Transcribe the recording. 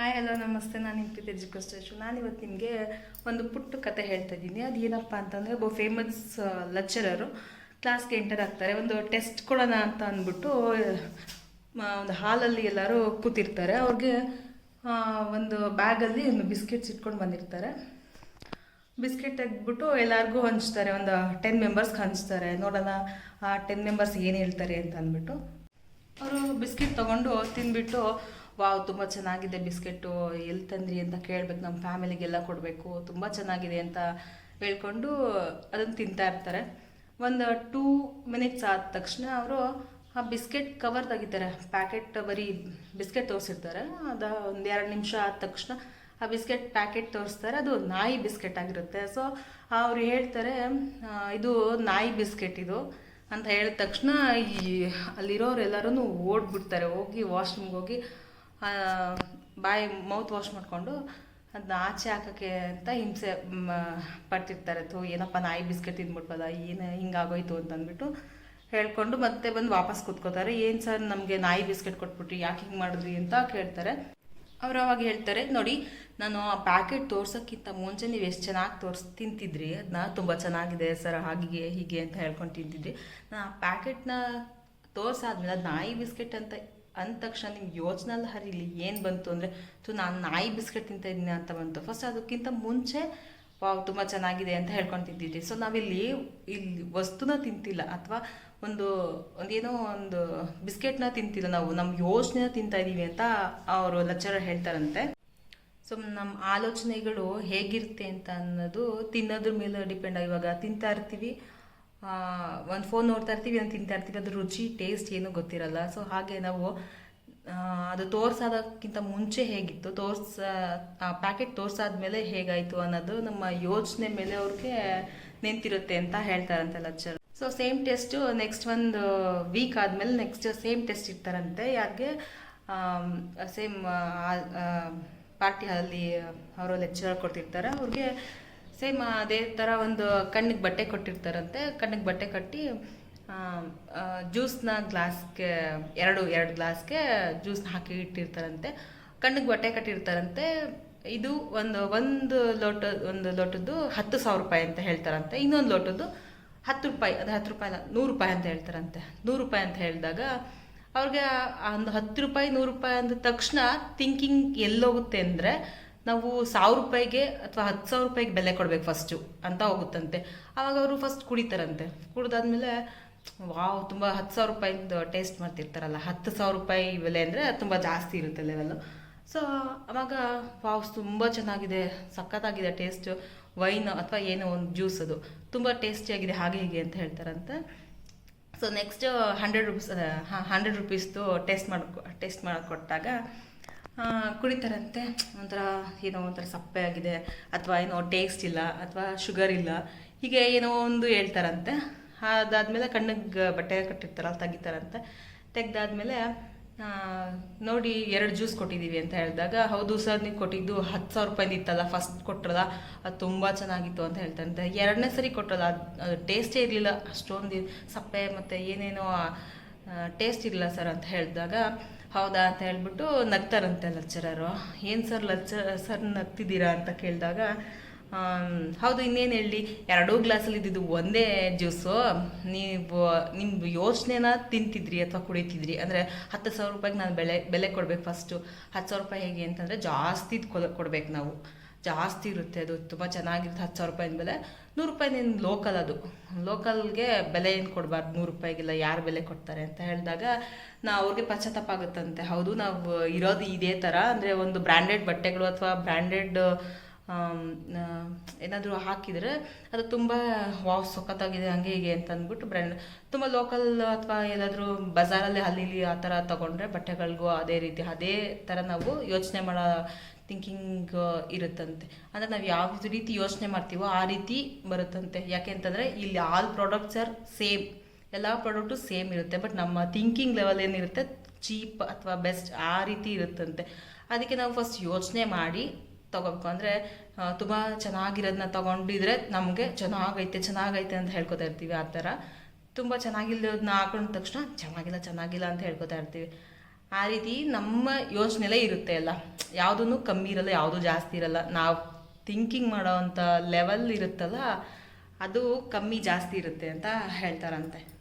Hi hello ನಮಸ್ತೆ. ನಾನು ನಿಂತಿದ್ದೆ ಜಿಕೋಸ್ಟೇಶು ನಾನು ಇವತ್ತು ನಿಮಗೆ ಒಂದು ಪುಟ್ಟ ಕತೆ ಹೇಳ್ತಾ ಇದ್ದೀನಿ. ಅದು ಏನಪ್ಪ ಅಂತಂದರೆ ಒಬ್ಬ ಫೇಮಸ್ ಲೆಕ್ಚರರು ಕ್ಲಾಸ್ಗೆ ಎಂಟರ್ ಆಗ್ತಾರೆ. ಒಂದು ಟೆಸ್ಟ್ ಕೊಡೋಣ ಅಂತ ಅಂದ್ಬಿಟ್ಟು ಒಂದು ಹಾಲಲ್ಲಿ ಎಲ್ಲರೂ ಕೂತಿರ್ತಾರೆ. ಅವ್ರಿಗೆ ಒಂದು ಬ್ಯಾಗಲ್ಲಿ ಒಂದು ಬಿಸ್ಕೆಟ್ಸ್ ಇಟ್ಕೊಂಡು ಬಂದಿರ್ತಾರೆ. ಬಿಸ್ಕೆಟ್ ತೆಗೆದ್ಬಿಟ್ಟು ಎಲ್ಲರಿಗೂ ಹಂಚ್ತಾರೆ. ಒಂದು ಟೆನ್ ಮೆಂಬರ್ಸ್ಗೆ ಹಂಚ್ತಾರೆ. ನೋಡೋಣ, ಆ ಟೆನ್ ಮೆಂಬರ್ಸ್ ಏನು ಹೇಳ್ತಾರೆ ಅಂತ ಅಂದ್ಬಿಟ್ಟು. ಅವರು ಬಿಸ್ಕೆಟ್ ತೊಗೊಂಡು ತಿಂದ್ಬಿಟ್ಟು ವಾವ್, ತುಂಬ ಚೆನ್ನಾಗಿದೆ ಬಿಸ್ಕೆಟ್ಟು ಎಲ್ಲಿ ತಂದ್ರಿ ಅಂತ ಕೇಳಬೇಕು, ನಮ್ಮ ಫ್ಯಾಮಿಲಿಗೆಲ್ಲ ಕೊಡಬೇಕು, ತುಂಬ ಚೆನ್ನಾಗಿದೆ ಅಂತ ಹೇಳ್ಕೊಂಡು ಅದನ್ನು ತಿಂತಾ ಇರ್ತಾರೆ. ಒಂದು ಟೂ ಮಿನಿಟ್ಸ್ ಆದ ತಕ್ಷಣ ಅವರು ಆ ಬಿಸ್ಕೆಟ್ ಕವರ್ ತೆಗಿತಾರೆ. ಪ್ಯಾಕೆಟ್ ಬರೀ ಬಿಸ್ಕೆಟ್ ತೋರಿಸಿರ್ತಾರೆ. ಅದು ಒಂದು ಎರಡು ನಿಮಿಷ ಆದ ತಕ್ಷಣ ಆ ಬಿಸ್ಕೆಟ್ ಪ್ಯಾಕೆಟ್ ತೋರಿಸ್ತಾರೆ. ಅದು ನಾಯಿ ಬಿಸ್ಕೆಟ್ ಆಗಿರುತ್ತೆ. ಸೊ ಅವ್ರು ಹೇಳ್ತಾರೆ ಇದು ನಾಯಿ ಬಿಸ್ಕೆಟ್ ಇದು ಅಂತ ಹೇಳಿದ ತಕ್ಷಣ ಈ ಅಲ್ಲಿರೋರೆಲ್ಲರೂ ಓಡ್ಬಿಡ್ತಾರೆ. ಹೋಗಿ ವಾಶ್ರೂಮ್ಗೆ ಹೋಗಿ ಬಾಯಿ ಮೌತ್ ವಾಶ್ ಮಾಡಿಕೊಂಡು ಅದನ್ನ ಆಚೆ ಹಾಕೋಕ್ಕೆ ಅಂತ ಹಿಂಸೆ ಪಡ್ತಿರ್ತಾರೆ. ಥೂ, ಏನಪ್ಪ, ನಾಯಿ ಬಿಸ್ಕೆಟ್ ತಿಂದ್ಬಿಟ್ವಲ್ಲ, ಏನು ಹಿಂಗಾಗೋಯ್ತು ಅಂತ ಅಂದ್ಬಿಟ್ಟು ಹೇಳ್ಕೊಂಡು ಮತ್ತೆ ಬಂದು ವಾಪಸ್ ಕೂತ್ಕೋತಾರೆ. ಏನು ಸರ್ ನಮಗೆ ನಾಯಿ ಬಿಸ್ಕೆಟ್ ಕೊಟ್ಬಿಟ್ರಿ, ಯಾಕೆ ಹಿಂಗೆ ಮಾಡಿದ್ರಿ ಅಂತ ಕೇಳ್ತಾರೆ. ಅವ್ರು ಅವಾಗ ಹೇಳ್ತಾರೆ, ನೋಡಿ, ನಾನು ಆ ಪ್ಯಾಕೆಟ್ ತೋರ್ಸೋಕ್ಕಿಂತ ಮುಂಚೆ ನೀವು ಎಷ್ಟು ಚೆನ್ನಾಗಿ ತೋರ್ಸಿ, ತಿಂತಿದ್ರಿ. ಅದನ್ನ ತುಂಬ ಚೆನ್ನಾಗಿದೆ ಸರ್ ಹಾಗೆ ಹೀಗೆ ಅಂತ ಹೇಳ್ಕೊಂಡು ತಿಂತಿದ್ರಿ. ನಾನು ಆ ಪ್ಯಾಕೆಟ್ನ ತೋರ್ಸಾದ್ಮೇಲೆ ಅದು ನಾಯಿ ಬಿಸ್ಕೆಟ್ ಅಂತ ಅಂದ ತಕ್ಷಣ ನಿಮ್ಗೆ ಯೋಚನೆ ಅಲ್ಲ ಹರಿಲಿ, ಏನು ಬಂತು ಅಂದರೆ ಸೊ ನಾನು ನಾಯಿ ಬಿಸ್ಕೆಟ್ ತಿಂತಾ ಇದ್ದೀನಿ ಅಂತ ಬಂತು. ಫಸ್ಟ್ ಅದಕ್ಕಿಂತ ಮುಂಚೆ, ವಾವ್, ತುಂಬ ಚೆನ್ನಾಗಿದೆ ಅಂತ ಹೇಳ್ಕೊಂಡು ತಿಂತಿದ್ವಿ ಸೊ ನಾವಿಲ್ಲಿ ಇಲ್ಲಿ ವಸ್ತುನ ತಿಂತಿಲ್ಲ ಅಥವಾ ಒಂದು, ಒಂದೇನೋ ಒಂದು ಬಿಸ್ಕೆಟ್ನ ತಿಂತಿಲ್ಲ ನಾವು. ನಮ್ಮ ಯೋಚನೆನ ತಿಂತಾ ಇದ್ದೀವಿ ಅಂತ ಅವರು ಲೆಕ್ಚರರ್ ಹೇಳ್ತಾರಂತೆ. ಸೊ ನಮ್ಮ ಆಲೋಚನೆಗಳು ಹೇಗಿರುತ್ತೆ ಅಂತ ಅನ್ನೋದು ತಿನ್ನೋದ್ರ ಮೇಲೆ ಡಿಪೆಂಡ್ ಇವಾಗ ತಿಂತಾ ಇರ್ತೀವಿ. ಒಂದು ಫೋನ್ ನೋಡ್ತಾ ಇರ್ತೀವಿ, ಒಂದು ತಿಂತಾ ಇರ್ತೀವಿ, ಅದ್ರ ರುಚಿ ಟೇಸ್ಟ್ ಏನೂ ಗೊತ್ತಿರಲ್ಲ. ಸೊ ಹಾಗೆ ನಾವು ಅದು ತೋರ್ಸೋದಕ್ಕಿಂತ ಮುಂಚೆ ಹೇಗಿತ್ತು? ತೋರ್ಸ ಪ್ಯಾಕೆಟ್ ತೋರ್ಸಾದ್ಮೇಲೆ ಹೇಗಾಯಿತು ಅನ್ನೋದು ನಮ್ಮ ಯೋಚನೆ ಮೇಲೆ ಅವ್ರಿಗೆ ನಿಂತಿರುತ್ತೆ ಅಂತ ಹೇಳ್ತಾರಂತೆ lecture so same test next ಒಂದು ವೀಕ್ ಆದಮೇಲೆ ನೆಕ್ಸ್ಟ್ ಸೇಮ್ ಟೆಸ್ಟ್ ಇರ್ತಾರಂತೆ ಯಾರಿಗೆ? ಸೇಮ್ ಪಾರ್ಟಿ ಅಲ್ಲಿ ಅವರು ಲೆಕ್ಚರ್ ಕೊಡ್ತಿರ್ತಾರೆ. ಅವ್ರಿಗೆ ಸೇಮ್ ಅದೇ ಥರ ಒಂದು ಕಣ್ಣಿಗೆ ಬಟ್ಟೆ ಕೊಟ್ಟಿರ್ತಾರಂತೆ. ಕಣ್ಣಿಗೆ ಬಟ್ಟೆ ಕಟ್ಟಿ ಜ್ಯೂಸ್ನ ಗ್ಲಾಸ್ಗೆ, ಎರಡು ಎರಡು ಗ್ಲಾಸ್ಗೆ ಜ್ಯೂಸ್ನ ಹಾಕಿ ಇಟ್ಟಿರ್ತಾರಂತೆ. ಕಣ್ಣಿಗೆ ಬಟ್ಟೆ ಕಟ್ಟಿರ್ತಾರಂತೆ. ಇದು ಒಂದು ಒಂದು ಲೋಟ, ಒಂದು ಲೋಟದ್ದು ಹತ್ತು ಸಾವಿರ ರೂಪಾಯಿ ಅಂತ ಹೇಳ್ತಾರಂತೆ. ಇನ್ನೊಂದು ಲೋಟದ್ದು ಹತ್ತು ರೂಪಾಯಿ, ಅದು ಹತ್ತು ರೂಪಾಯಿ ಅಲ್ಲ, ನೂರು ರೂಪಾಯಿ ಅಂತ ಹೇಳ್ತಾರಂತೆ. ನೂರು ರೂಪಾಯಿ ಅಂತ ಹೇಳಿದಾಗ ಅವ್ರಿಗೆ ಒಂದು ಹತ್ತು ರೂಪಾಯಿ, ನೂರು ರೂಪಾಯಿ ಅಂದ ತಕ್ಷಣ ಥಿಂಕಿಂಗ್ ಎಲ್ಲೋಗುತ್ತೆ ಅಂದರೆ ನಾವು ಸಾವಿರ ರೂಪಾಯಿಗೆ ಅಥವಾ ಹತ್ತು ಸಾವಿರ ರೂಪಾಯಿಗೆ ಬೆಲೆ ಕೊಡ್ಬೇಕು ಫಸ್ಟು ಅಂತ ಹೋಗುತ್ತಂತೆ. ಆವಾಗ ಅವರು ಫಸ್ಟ್ ಕುಡಿತಾರಂತೆ. ಕುಡಿದಾದ್ಮೇಲೆ ವಾವ್, ತುಂಬ ಹತ್ತು ಸಾವಿರ ರೂಪಾಯಿಂದು ಟೇಸ್ಟ್ ಮಾಡ್ತಿರ್ತಾರಲ್ಲ. ಹತ್ತು ಸಾವಿರ ರೂಪಾಯಿ ಬೆಲೆ ಅಂದರೆ ತುಂಬ ಜಾಸ್ತಿ ಇರುತ್ತೆ ಲೆವೆಲ್ಲು ಸೊ ಆವಾಗ ವಾವ್, ತುಂಬ ಚೆನ್ನಾಗಿದೆ, ಸಖತ್ತಾಗಿದೆ ಟೇಸ್ಟು ವೈನ್ ಅಥವಾ ಏನೋ ಒಂದು ಜ್ಯೂಸ್ ಅದು. ತುಂಬ ಟೇಸ್ಟಿಯಾಗಿದೆ ಹಾಗೆ ಹೀಗೆ ಅಂತ ಹೇಳ್ತಾರಂತೆ. ಸೊ ನೆಕ್ಸ್ಟ್ ಹಂಡ್ರೆಡ್ ರುಪೀಸ್ ಹಾಂ ಹಂಡ್ರೆಡ್ ರುಪೀಸ್ದು ಟೇಸ್ಟ್ ಮಾಡಿ ಟೇಸ್ಟ್ ಮಾಡಿಕೊಟ್ಟಾಗ ಕುಡಿತಾರಂತೆ. ಒಂಥರ ಏನೋ ಒಂಥರ ಸಪ್ಪೆ ಆಗಿದೆ, ಅಥವಾ ಏನೋ ಟೇಸ್ಟ್ ಇಲ್ಲ, ಅಥವಾ ಶುಗರ್ ಇಲ್ಲ. ಹೀಗೆ ಏನೋ ಒಂದು ಹೇಳ್ತಾರಂತೆ. ಅದಾದಮೇಲೆ ಕಣ್ಣಿಗೆ ಬಟ್ಟೆ ಕಟ್ಟಿರ್ತಾರಲ್ಲ, ತೆಗಿತಾರಂತೆ. ತೆಗ್ದಾದ್ಮೇಲೆ ನೋಡಿ ಎರಡು ಜ್ಯೂಸ್ ಕೊಟ್ಟಿದ್ದೀವಿ ಅಂತ ಹೇಳಿದಾಗ, ಹೌದು ಸರ್ ನೀವು ಕೊಟ್ಟಿದ್ದು ಹತ್ತು ಸಾವಿರ ರೂಪಾಯಿ ಇತ್ತಲ್ಲ ಫಸ್ಟ್ ಕೊಟ್ರಲ್ಲ, ಅದು ತುಂಬ ಚೆನ್ನಾಗಿತ್ತು ಅಂತ ಹೇಳ್ತಾರಂತೆ. ಎರಡನೇ ಸರಿ ಕೊಟ್ಟಲ್ಲ ಅದು ಟೇಸ್ಟೇ ಇರಲಿಲ್ಲ. ಅಷ್ಟೊಂದು ಸಪ್ಪೆ ಮತ್ತು ಏನೇನೋ ಟೇಸ್ಟ್ ಇರಲಿಲ್ಲ ಸರ್ ಅಂತ ಹೇಳಿದಾಗ ಹೌದಾ ಅಂತ ಹೇಳ್ಬಿಟ್ಟು ನಗ್ತಾರಂತೆ ಲೆಕ್ಚರರು ಏನು ಸರ್ ಲಚ್ಚ ಸರ್ ನಗ್ತಿದ್ದೀರಾ ಅಂತ ಕೇಳಿದಾಗ ಹೌದು, ಇನ್ನೇನು ಹೇಳಿ, ಎರಡೂ ಗ್ಲಾಸಲ್ಲಿ ಇದ್ದಿದ್ದು ಒಂದೇ ಜ್ಯೂಸು ನೀವು ನಿಮ್ಮ ಯೋಚನೆನ ತಿಂತಿದ್ರಿ ಅಥವಾ ಕುಡಿತಿದ್ರಿ. ಅಂದರೆ ಹತ್ತು ಸಾವಿರ ರೂಪಾಯಿಗೆ ನಾನು ಬೆಲೆ ಬೆಲೆ ಕೊಡ್ಬೇಕು ಫಸ್ಟು ಹತ್ತು ಸಾವಿರ ರೂಪಾಯಿ ಹೇಗೆ ಅಂತಂದರೆ ಜಾಸ್ತಿ ಕೊಡ್ಬೇಕು ನಾವು. ಜಾಸ್ತಿ ಇರುತ್ತೆ. ಅದು ತುಂಬ ಚೆನ್ನಾಗಿರುತ್ತೆ. ಹತ್ತು ಸಾವಿರ ರೂಪಾಯಿನ ಬೆಲೆ. ನೂರು ರೂಪಾಯಿ ನೀನು ಲೋಕಲ್ ಅದು. ಲೋಕಲ್ಗೆ ಬೆಲೆ ಏನು ಕೊಡಬಾರ್ದು? ನೂರು ರೂಪಾಯಿಗೆಲ್ಲ. ಯಾರು ಬೆಲೆ ಕೊಡ್ತಾರೆ ಅಂತ ಹೇಳಿದಾಗ ನಾ ಅವ್ರಿಗೆ ಪಶ್ಚಾತ್ತಾಪ ಆಗುತ್ತಂತೆ ಹೌದು, ನಾವು ಇರೋದು ಇದೇ ಥರ ಅಂದರೆ ಒಂದು ಬ್ರ್ಯಾಂಡೆಡ್ ಬಟ್ಟೆಗಳು ಅಥವಾ ಬ್ರ್ಯಾಂಡೆಡ್ ಏನಾದರೂ ಹಾಕಿದರೆ ಅದು ತುಂಬ, ವಾವ್ ಸೊಕ್ಕತ್ತಾಗಿದೆ ಹಂಗೆ ಹೀಗೆ ಅಂತ ಅಂದ್ಬಿಟ್ಟು ಬ್ರ್ಯಾಂಡ್ ತುಂಬ ಲೋಕಲ್ ಅಥವಾ ಏನಾದರೂ ಬಜಾರಲ್ಲಿ ಅಲ್ಲಿ ಇಲ್ಲಿ ಆ ಥರ ತೊಗೊಂಡ್ರೆ ಬಟ್ಟೆಗಳಿಗೂ ಅದೇ ರೀತಿ, ಅದೇ ಥರ ನಾವು ಯೋಚನೆ ಮಾಡೋ ಥಿಂಕಿಂಗ್ ಇರುತ್ತಂತೆ. ಅಂದರೆ ನಾವು ಯಾವ ರೀತಿ ಯೋಚನೆ ಮಾಡ್ತೀವೋ ಆ ರೀತಿ ಬರುತ್ತಂತೆ. ಯಾಕೆ ಅಂತಂದರೆ ಇಲ್ಲಿ ಆಲ್ ಪ್ರಾಡಕ್ಟ್ಸ್ ಆರ್ ಸೇಮ್ ಎಲ್ಲ ಪ್ರಾಡಕ್ಟು ಸೇಮ್ ಇರುತ್ತೆ. ಬಟ್ ನಮ್ಮ ಥಿಂಕಿಂಗ್ ಲೆವೆಲ್ ಏನಿರುತ್ತೆ? ಚೀಪ್ ಅಥವಾ ಬೆಸ್ಟ್ ಆ ರೀತಿ ಇರುತ್ತಂತೆ. ಅದಕ್ಕೆ ನಾವು ಫಸ್ಟ್ ಯೋಚನೆ ಮಾಡಿ ತಗೋಬೇಕು. ಅಂದರೆ ತುಂಬ ಚೆನ್ನಾಗಿರೋದನ್ನ ತೊಗೊಂಡಿದ್ರೆ ನಮಗೆ ಚೆನ್ನಾಗೈತೆ ಚೆನ್ನಾಗೈತೆ ಅಂತ ಹೇಳ್ಕೊತಾ ಇರ್ತೀವಿ ಆ ಥರ. ತುಂಬ ಚೆನ್ನಾಗಿಲ್ಲದನ್ನ ಹಾಕೊಂಡ ತಕ್ಷಣ, ಚೆನ್ನಾಗಿಲ್ಲ ಚೆನ್ನಾಗಿಲ್ಲ ಅಂತ ಹೇಳ್ಕೊತಾ ಇರ್ತೀವಿ. ಆ ರೀತಿ ನಮ್ಮ ಯೋಚನೆಲೇ ಇರುತ್ತೆ ಎಲ್ಲ. ಯಾವುದೂ ಕಮ್ಮಿ ಇರಲ್ಲ, ಯಾವುದು ಜಾಸ್ತಿ ಇರಲ್ಲ. ನಾವು ಥಿಂಕಿಂಗ್ ಮಾಡೋವಂಥ ಲೆವೆಲ್ ಇರುತ್ತಲ್ಲ, ಅದು ಕಮ್ಮಿ ಜಾಸ್ತಿ ಇರುತ್ತೆ ಅಂತ ಹೇಳ್ತಾರಂತೆ.